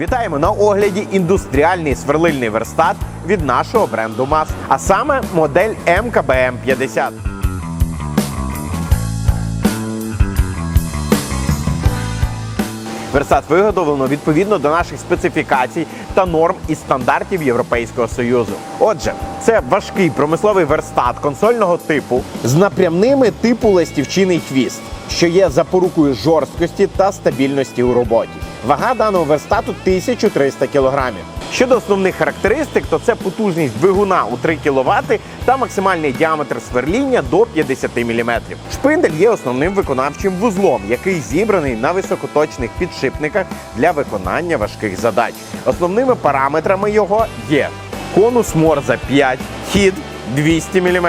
Вітаємо на огляді індустріальний сверлильний верстат від нашого бренду МАС, а саме модель МКБМ 50. Верстат виготовлено відповідно до наших специфікацій та норм і стандартів Європейського Союзу. Отже, це важкий промисловий верстат консольного типу з напрямними типу ластівчиний хвіст, що є запорукою жорсткості та стабільності у роботі. Вага даного верстату 1300 кг. Щодо основних характеристик, то це потужність двигуна у 3 кВт та максимальний діаметр сверління до 50 мм. Шпиндель є основним виконавчим вузлом, який зібраний на високоточних підшипниках для виконання важких задач. Основними параметрами його є конус Морза 5, хід 200 мм.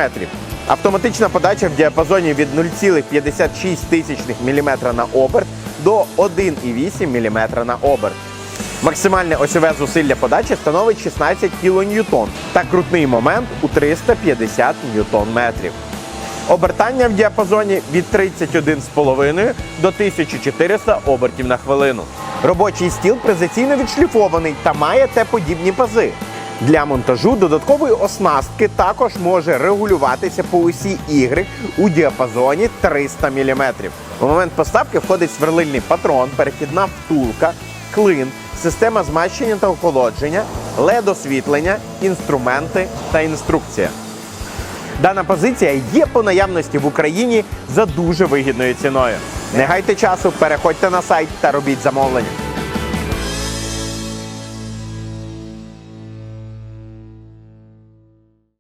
Автоматична подача в діапазоні від 0,56 мм на оберт до 1,8 мм на оберт. Максимальне осьове зусилля подачі становить 16 кН та крутний момент у 350 Нм. Обертання в діапазоні від 31,5 до 1400 обертів на хвилину. Робочий стіл презиційно відшліфований та має Т-подібні пази. Для монтажу додаткової оснастки також може регулюватися по осі Y у діапазоні 300 мм. У момент поставки входить сверлильний патрон, перехідна втулка, клин, система змащення та охолодження, LED-освітлення, інструменти та інструкція. Дана позиція є по наявності в Україні за дуже вигідною ціною. Не гайте часу, переходьте на сайт та робіть замовлення.